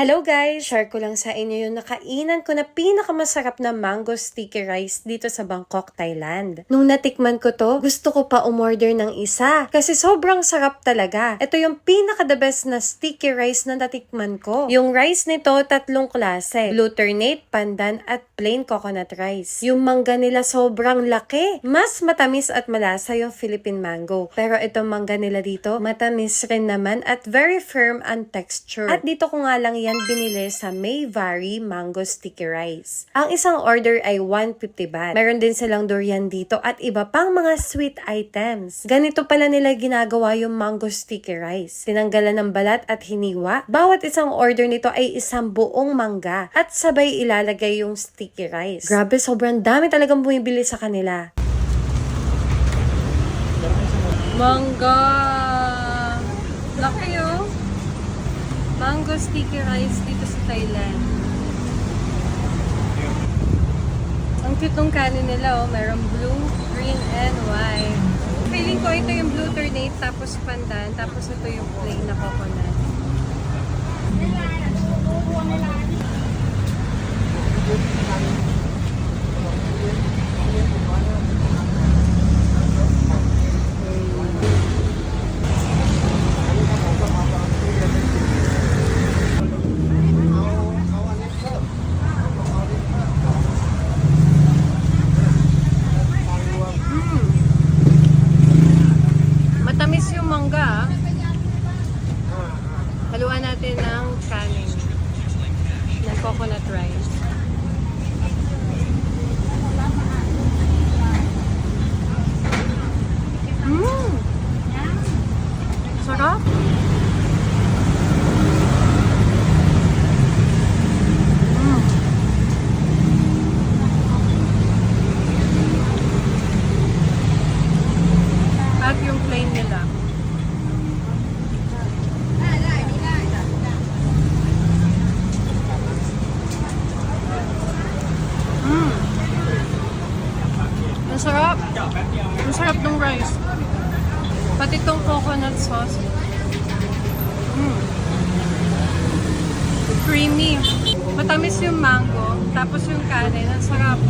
Hello guys! Share ko lang sa inyo yung nakainan ko na pinakamasarap na mango sticky rice dito sa Bangkok, Thailand. Nung natikman ko to, gusto ko pa umorder ng isa kasi sobrang sarap talaga. Ito yung pinaka the best na sticky rice na natikman ko. Yung rice nito, tatlong klase. Glutinate, pandan, at plain coconut rice. Yung mangga nila sobrang laki. Mas matamis at malasa yung Philippine mango. Pero itong mangga nila dito, matamis rin naman at very firm ang texture. At dito ko nga lang yan binili sa Mayvari Mango Sticky Rice. Ang isang order ay 150 baht. Meron din silang durian dito at iba pang mga sweet items. Ganito pala nila ginagawa yung mango sticky rice. Tinanggalan ng balat at hiniwa. Bawat isang order nito ay isang buong mangga at sabay ilalagay yung sticky rice. Grabe, sobrang dami talagang bumibili sa kanila. Mangga! Laki! Mango sticky rice dito sa Thailand. Ang cute ng kanin nila oh. Merong blue, green, and white. Feeling ko ito yung blue ternate, tapos pandan, tapos ito yung plain na coconut. Mangga. ah. Haluan natin ng kanin. Ng coconut rice. Mmm! Sarap! Mm. At yung plain nila. Mm. Ang sarap. Ang sarap ng rice. Pati tong coconut sauce. Mm. Creamy. Matamis yung mango. Tapos yung kanin. Ang sarap.